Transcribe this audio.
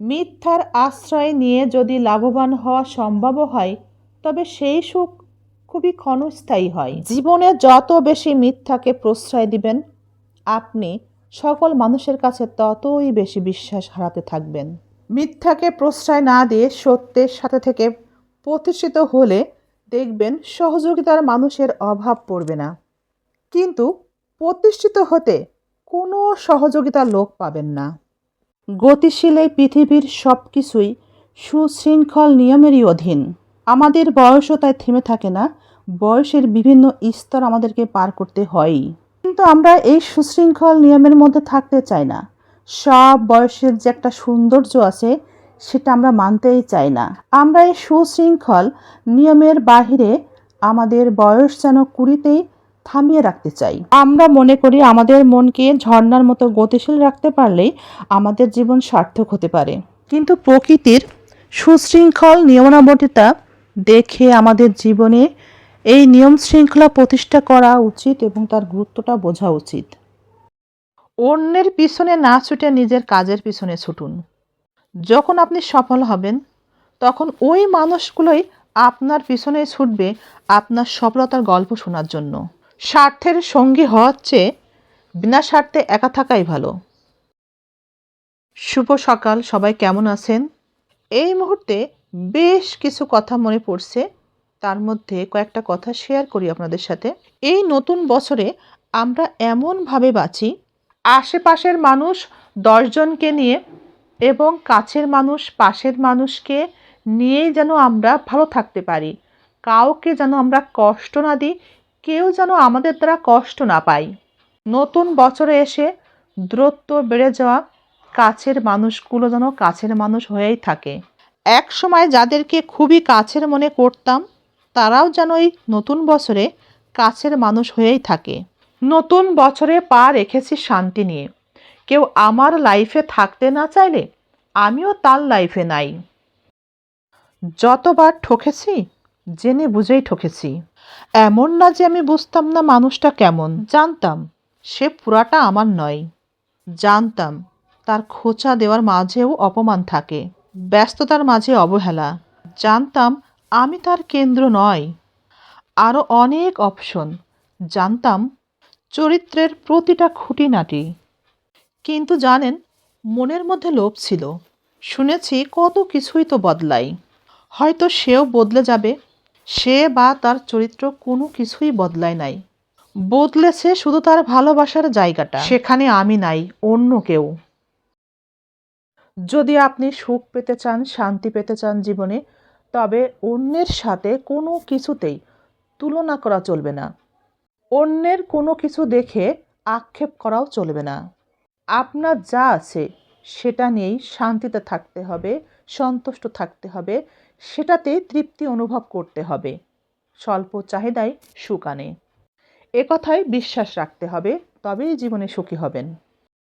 মিথ্যার আশ্রয় নিয়ে যদি লাভবান হওয়া সম্ভব হয়, তবে সেই সুখ খুবই ক্ষণস্থায়ী হয়। জীবনে যত বেশি মিথ্যাকে প্রশ্রয় দিবেন, আপনি সকল মানুষের কাছে ততই বেশি বিশ্বাস হারাতে থাকবেন। মিথ্যাকে প্রশ্রয় না দিয়ে সত্যের সাথে থেকে প্রতিষ্ঠিত হলে দেখবেন সহযোগিতার মানুষের অভাব পড়বে না। কিন্তু প্রতিষ্ঠিত হতে কোনো সহযোগিতা লোক পাবেন না। গতিশীল এই পৃথিবীর সব কিছুই সুশৃঙ্খল নিয়মেরই অধীন। আমাদের বয়সও তাই থেমে থাকে না, বয়সের বিভিন্ন স্তর আমাদেরকে পার করতে হয়ই। কিন্তু আমরা এই সুশৃঙ্খল নিয়মের মধ্যে থাকতে চাই না। সব বয়সের যে একটা সৌন্দর্য আছে, সেটা আমরা মানতেই চাই না। আমরা এই সুশৃঙ্খল নিয়মের বাহিরে আমাদের বয়স যেন কুড়িতেই থামিয়ে রাখতে চাই। আমরা মনে করি আমাদের মনকে ঝর্ণার মতো গতিশীল রাখতে পারলেই আমাদের জীবন সার্থক হতে পারে। কিন্তু প্রকৃতির সুশৃঙ্খল নিয়মাবর্তিতা দেখে আমাদের জীবনে এই নিয়ম শৃঙ্খলা প্রতিষ্ঠা করা উচিত এবং তার গুরুত্বটা বোঝা উচিত। অন্যের পিছনে না ছুটে নিজের কাজের পিছনে ছুটুন। যখন আপনি সফল হবেন, তখন ওই মানুষগুলোই আপনার পিছনে ছুটবে আপনার সফলতার গল্প শোনার জন্য। স্বার্থের সঙ্গী হওয়ার চেয়ে বিনা স্বার্থে একা থাকাই ভালো। শুভ সকাল, সবাই কেমন আছেন? এই মুহূর্তে বেশ কিছু কথা মনে পড়ছে। তার মধ্যে কয়েকটা কথা শেয়ার করি আপনাদের সাথে। এই নতুন বছরে আমরা এমনভাবে বাঁচি, আশেপাশের মানুষ দশজনকে নিয়ে এবং কাছের মানুষ, পাশের মানুষকে নিয়েই যেন আমরা ভালো থাকতে পারি। কাউকে যেন আমরা কষ্ট না দিই কেউ যেন আমাদের দ্বারা কষ্ট না পায়। নতুন বছরে এসে দূরত্ব বেড়ে যাওয়া কাছের মানুষগুলো যেন কাছের মানুষ হয়েই থাকে। এক সময় যাদেরকে খুবই কাছের মনে করতাম, তারাও যেন এই নতুন বছরে কাছের মানুষ হয়েই থাকে। নতুন বছরে পা রেখেছি শান্তি নিয়ে। কেউ আমার লাইফে থাকতে না চাইলে আমিও তার লাইফে নাই। যতবার ঠকেছি, জেনে বুঝেই ঠকেছি। এমন না যে আমি বুঝতাম না মানুষটা কেমন। জানতাম, সে পুরাটা আমার নয়। জানতাম, তার খোঁচা দেওয়ার মাঝেও অপমান থাকে, ব্যস্ততার মাঝে অবহেলা। জানতাম, আমি তার কেন্দ্র নয়। আরও অনেক অপশন। জানতাম, চরিত্রের প্রতিটা খুঁটিনাটি। কিন্তু জানেন, মনের মধ্যে লোভ ছিল। শুনেছি কত কিছুই তো বদলাই হয়তো সেও বদলে যাবে। সে বা তার চরিত্র কোনো কিছুই বদলায় নাই। বদলেছে শুধু তার ভালোবাসার জায়গাটা। সেখানে আমি নাই, অন্য কেউ। যদি আপনি সুখ পেতে চান, শান্তি পেতে চান জীবনে, তবে অন্যের সাথে কোনো কিছুতেই তুলনা করা চলবে না। অন্যের কোনো কিছু দেখে আক্ষেপ করাও চলবে না। আপনার যা আছে সেটা নিয়েই শান্তিতে থাকতে হবে, সন্তুষ্ট থাকতে হবে, সেটাতে তৃপ্তি অনুভব করতে হবে। স্বল্প চাহিদায় সুখ আনে। একথায় কথায় বিশ্বাস রাখতে হবে, তবেই জীবনে সুখী হবেন।